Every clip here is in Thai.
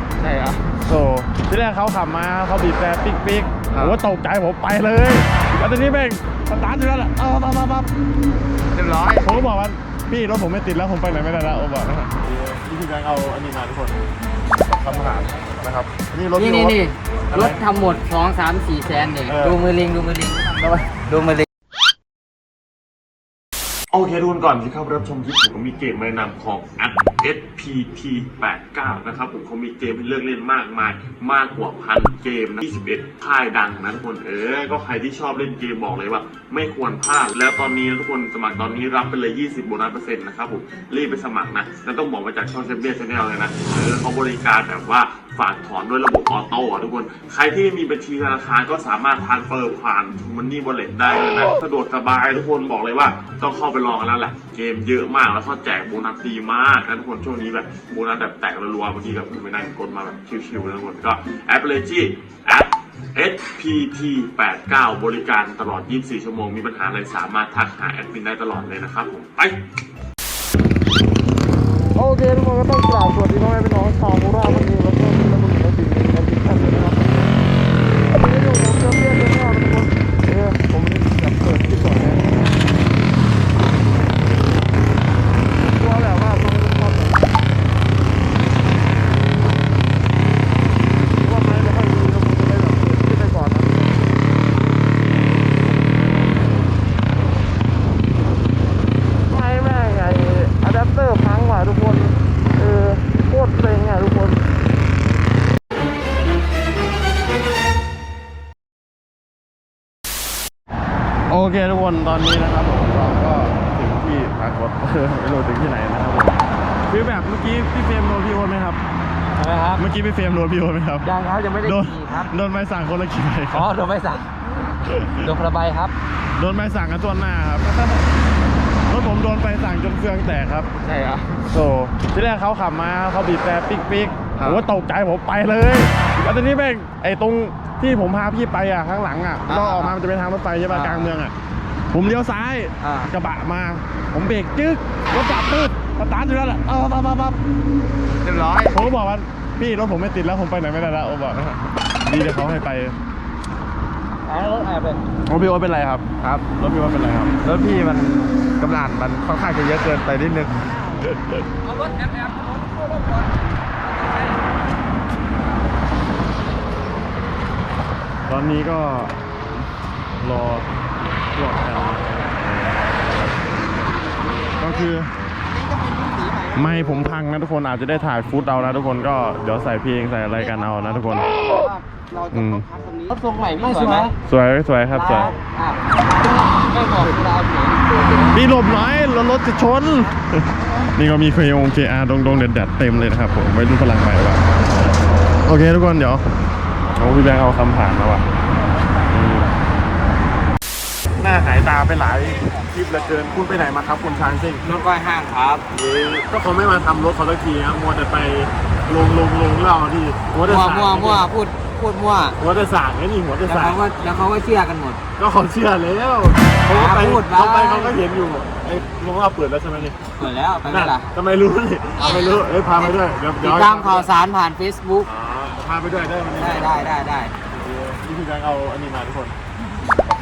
ครับ ใช่ครับโซ่ที่แรกเขาขับมาเขาบีบแต่ปิ๊กปิ๊กครัผบมก็ตกใจผมไปเลยแล้วตอนนี้แม่งสตาร์ทอยู่แล้วแหละเอาปั๊บปั๊บปั๊บเรียบร้อยผมก็บอกว่าพี่รถผมไม่ติดแล้วผมไปไหนไม่ได้แล้วโอ้บอกนะครับนี่คือการเอาอันนี้มาทุกคนทำอาหารนะครับนี่รถนี่พี่นี่โอ๊ตนี่อะไรรถทำหมดสองสามสี่แสนเนี่ยเออดูมือลิงดูมือลิงดูมือลิง โอเคทุกคนก่อนที่เข้ารับชมคลิปผมก็มีเกมในนามของ SPT 89 นะครับผมเขามีเกมให้เลือกเล่นมากมายมากกว่าพันเกมนะ21ค่ายดังนะทุกคนเออก็ใครที่ชอบเล่นเกมบอกเลยว่า ไม่ควรพลาดแล้วตอนนี้นะทุกคนสมัครตอนนี้รับไปเลย 20โบนัสเปอร์เซ็นต์นะครับผมรีบไปสมัครนะแล้วต้องบอกมาจากช่องเซเบียชแนลเลยนะเออเขาบริการแบบว่า ฝากถอนด้วยระบบออโต้ทุกคน ใครที่ไม่มีบัญชีธนาคารก็สามารถทานเฟอร์ผ่านมันนี่บอลเลตได้เลยนะ สะดวกสบายทุกคนบอกเลยว่าต้องเข้าไปลองกันแล้วแหละ เกมเยอะมากแล้วก็แจกโบนัสดีมากนะทุกคนช่วงนี้แบบโบนัสแบบแตกรัวๆบางทีแบบคุณไปนั่งกดมาแบบชิวๆนะทุกคนก็แอปเลจี้แอป SPT 89บริการตลอด 24 ชั่วโมง มีปัญหาอะไรสามารถทักหาแอดมินได้ตลอดเลยนะครับผม ไป โอเค ทุกคนก็ต้องกราบสวัสดีพ่อแม่พี่น้องชาวโคราช คทุกคนตอนนี้นะครับผมเราก็ถึงที่พักรถไม่รู้ถึงที่ไหนนะครับผมคือแบบเมื่อกี้พี่เฟรมโดนพี่โอนไหมครับอะไรครับ เมื่อกี้พี่เฟรมโดนพี่โอนไหมครับยังครับยังไม่ได้โดนขี่ครับ โดนใบสั่งคนละกี่ใบคอ๋อรับโดนไม่สั่งโดนกระบายครับ โดนใบสั่งกันตัวหน้าครับรถผมโดนใบสั่งจนเครื่องแตกครับ ใช่ครับโซ่ที่แรกเขาขับมาเขาบีบแต่ปิ๊กปิ๊กครัผบมก็ตกใจผมไปเลยแล้วตอนนี้แม่งไอ้ตรงที่ผมพาพี่ไปอะข้างหลังอะอ่าเราออกมามันจะเป็นทางรถไฟใช่ป่ะอ่ากลางเมืองอะ ผมเลี้ยวซ้ายอ่ากระบะมา ผมเบรกจึ๊กรถจับปืดสตาร์ทอยู่แล้วแหละเอาปั๊บปั๊บปั๊บเรียบร้อยผมก็บอกว่าพี่รถผมไม่ติดแล้วผมไปไหนไม่ได้แล้วโอ้บอกนะครับดีแต่เขาให้ไปรถแอบเป็นโอ้พี่โอ๊ตเป็นไรครับครับรถพี่โอ๊ตเป็นไรครับรถพี่มันกำลังมันค่อนข้างจะเยอะเกินไปนิดนึงเอารถแอบแอบตอนนี้ก็รอต รวจกันก็คือ ไม่ผมพังนะทุกคนอาจจะได้ถ่ายฟุตเอานะทุกคนก็เดี๋ยวใส่เพลงใส่อะไรกันเอานะทุกคนอืมรถทรงใหม่พี่สวยไหมสวยสวยครับสวยอะไม่บอกเวลาเสียงพี่หลบหน่อยรถรถจะชน นี่ก็มีเคยองเคอาร์ดงดงเด็ดแดดๆเต็มเลยนะครับผมไว้รุ่นพลังใหม่ว่ะโอเคทุกคนเดี๋ยวเอาพี่แบงค์เอาคำผ่านมาว่ะอืม หน้าหายตาไปหลายคลิปเหลือเกินคุณไปไหนมาครับคุณช้างซิ่งรถก้อยห้างครับเอ๊ะก็เขาไม่มาทำรถเขาสักทีนะมัวแต่ไปลงลงลงเล่าที่หัวแต่มั่วสางมั่วมั่วพูดพูดมั่วหัวแต่สางไอ้นี่หัวแต่แล้วสางเขาก็แล้วเขาก็เชื่อกันหมด ก็เขาเชื่อแล้วเขาก็ไปพูดไปเขาไปเขาก็เห็นอยู่ไอ้ลงเราเปิดแล้วใช่ไหมนี่เปิดแล้วไปไหมนั่นล่ะทำไมรู้นี่เอาไม่รู้เอ้ยพาไปด้วยเดี๋ยวติเดี๋ยดวตามข่าวสารผ่าน Facebook อ๋อพาไปด้วยได้ไหมได้ได้ได้ได้นี่คือการเอาอันนี้มาทุกคน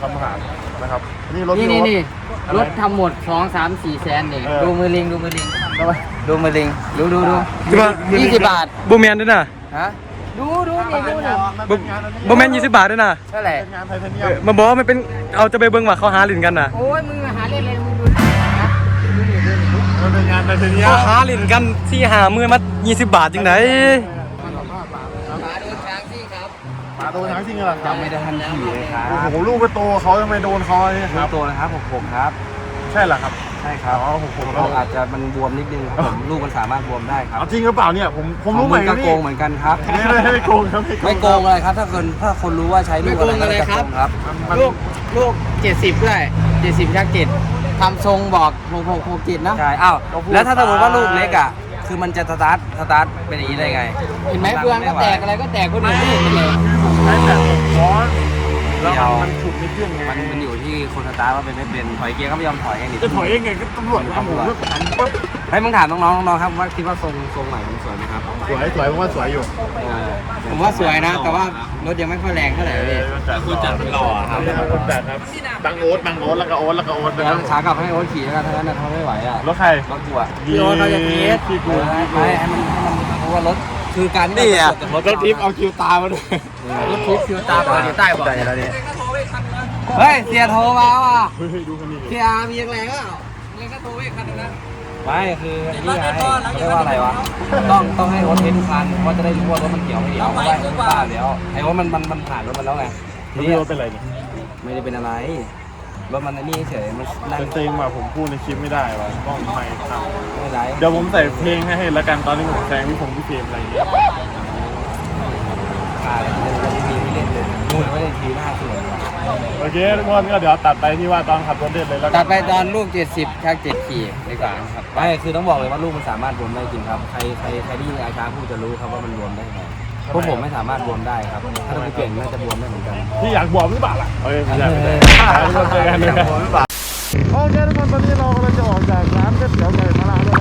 ทำอาหารนะครับ นี่รถนี่พี่นี่โอ๊ตนี่อะไรรถทำหมดสองสามสี่แสนเนี่ยเออ ดูมือลิงดูมือลิงดูมือลิงดูดูดูคือว่ายี่สิบบาทบูแมนด้วยนะฮะดูดูนี่ดูนี่มันเป็นงานอันนี้บูแมนยี่สิบบาทด้วยนะเท่าไหร่เป็นงานไทเทเนียเอมอมาบอกว่ามันเป็นเอาจะไปเบิ่งว่าเขาหาหลินกันน่ะโอ้ยมึงหาเล่นเลยมึงดูนะดูนี่ดูนี่มันเป็นงานไทเทเนียมเขาหาหลินกันที่หามือมายี่สิบบาทจริงไหน หาดูช้างสิครับ ปลา โดนทั้งจริงเหรอครับไม่ได้ทันขี่เลยครับโอ้โหลูกไปโตเขาทำไมโดนคอเนี่ยครับตัวนะครับหกหกครับ ใช่เหรอครับใช่ครับอ๋อผมผมลูกอาจจะมันบวมนิดนึงครับผมลูกมันสามารถบวมได้ครับเอาจริงหรือเปล่าเนี่ยผมผมรู้ขใหอม่งมึงก็นี่โกงเหมือนกันครับ ไม่ไม่ไม่โกงครับไม่โกงเลยครับ ถ้าคนถ้าคนรู้ว่าใช้ลูกอะไรก็จะโกงครับมันลูกลูกเจ็ดสิบด้วยเจ็ดสิบชักเจ็ดทำทรงบอกหกหกหกเจ็ดนะ ใช่ อ้าว แล้วถ้าสมมติว่าลูกเล็กอะ คือมันจะสตาร์ทสตาร์ทเป็นอย่างนี้ได้ไงเห็นไหมเฟืองก็แตกอะไรก็แตกคนอื่นไม่เห็นเลยใช้แบบร้อนแล้วเดี๋ยวมันฉุดในเครื่องไงมันมันอยู่ที่คนสตาร์ทว่าเป็นไม่เป็นถอยเกียร์ก็ไม่ยอมถอยไงนี่จะถอยเองไงก็ตำรวจทำผมก็หันปุ๊บ ให้มึงถามน้องๆน้องๆครับว่าคิดว่าทรงทรงไหนมันสวยไหมครับสวยสวยผมว่าสวยอยู่เออผมว่าสวยนะ แต่ว่ารถยังไม่ค่อยแรงเท่าไหร่พี่คือจัดเป็นหล่อครับคนจัดครับบางโอ๊ตบางโอ๊ตแล้วก็โอ๊ตแล้วก็โอ๊ตเดี๋ยวขากลับให้โอ๊ตขี่แล้วกันถ้างั้นนะเขาไม่ไหวอะรถใครรถกูอะพี่โอ๊ตเขาจะพีทพี่เอกูอให้ให้มันให้มันเพราะว่ารถคือการที่เราจะรถรถทิพย์เอาคิวตามาด้วยรถทิพย์คิวตาเปิดอยู่ใต้เบาะแล้วนี่เฮ้ยเสียโทรมาว่ะเฮ้ยดูคันนี้เสียมีแรงอะ ไม่คือนี่ไงเรียกว่าอะไรวะ ต้องต้องให้รถเทสทุกคันเพราะจะได้รู้ว่ารถมันเกี่ยวไม่เกี่ยวเพราะว่าบ้าแล้วไอ้รถมันมันมันผ่านรถมันแล้วไงทีพี่นี้โอ๊ตเป็นไรเนี่ยไม่ได้เป็นอะไรรถมันอันนี้เฉยมันนั่งเป็นเต็งว่ะผมพูดในคลิปไม่ได้ว่ะต้องไม่ครับไม่เป็นไรเดี๋ยวผมใส่เพลงให้ให้แล้วกันตอนนี้ผมแซงพี่ผมพี่เฟรมอะไรอย่างเงี้ยขาดเลยมันจะมีไม่เล่นเลยนู่นไม่ได้ทีหน้าสวยโอเคทุกคนก็เดี๋ยวตัดไปที่ว่าตอนขับรถเล่นเลยแล้วกัตันดไปตอนลูก 70ชัก7ขี่ดีกว่าครับ ไม่คือต้องบอกเลยว่าลูกมันสามารถรวมได้จริงครับ ใครใครใครที่ยิงอาชาพูดจะรู้ครับว่ามันรวมได้ไงพวกผมไม่สามารถรวมได้ครับ ถ้าเราไปเปลี่ยนน่าจะรวมได้เหมือนกันพี่อยากบวมหรือเปล่าล่ะเอ้ยไม่ใช่ไม่ใช่ทุกคนเจอกันเลยโอเคทุกคนตอนนี้เรากำลังจะออกจากร้านก๋วยเตี๋ยวไก่มาลาแล้ว